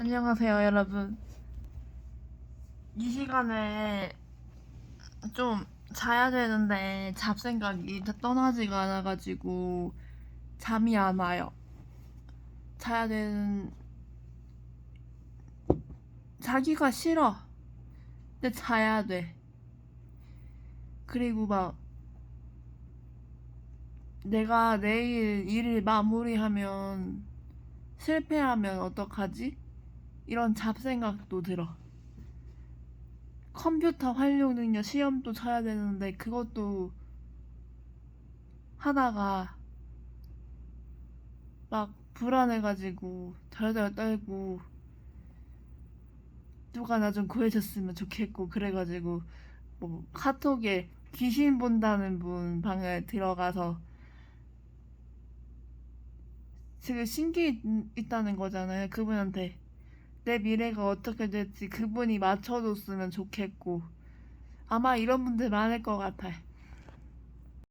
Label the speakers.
Speaker 1: 안녕하세요, 여러분. 이 시간에 좀 자야 되는데 잡생각이 다 떠나지가 않아가지고 잠이 안 와요. 자야 되는 자기가 싫어. 근데 자야 돼. 그리고 막 내가 내일 일을 마무리하면 실패하면 어떡하지? 이런 잡생각도 들어. 컴퓨터 활용 능력 시험도 쳐야 되는데 그것도 하다가 막 불안해가지고 덜덜 떨고 누가 나 좀 구해줬으면 좋겠고 그래가지고 뭐 카톡에 귀신 본다는 분 방에 들어가서 지금 신기 있다는 거잖아요. 그분한테 내 미래가 어떻게 될지 그분이 맞춰줬으면 좋겠고 아마 이런 분들 많을 것 같아.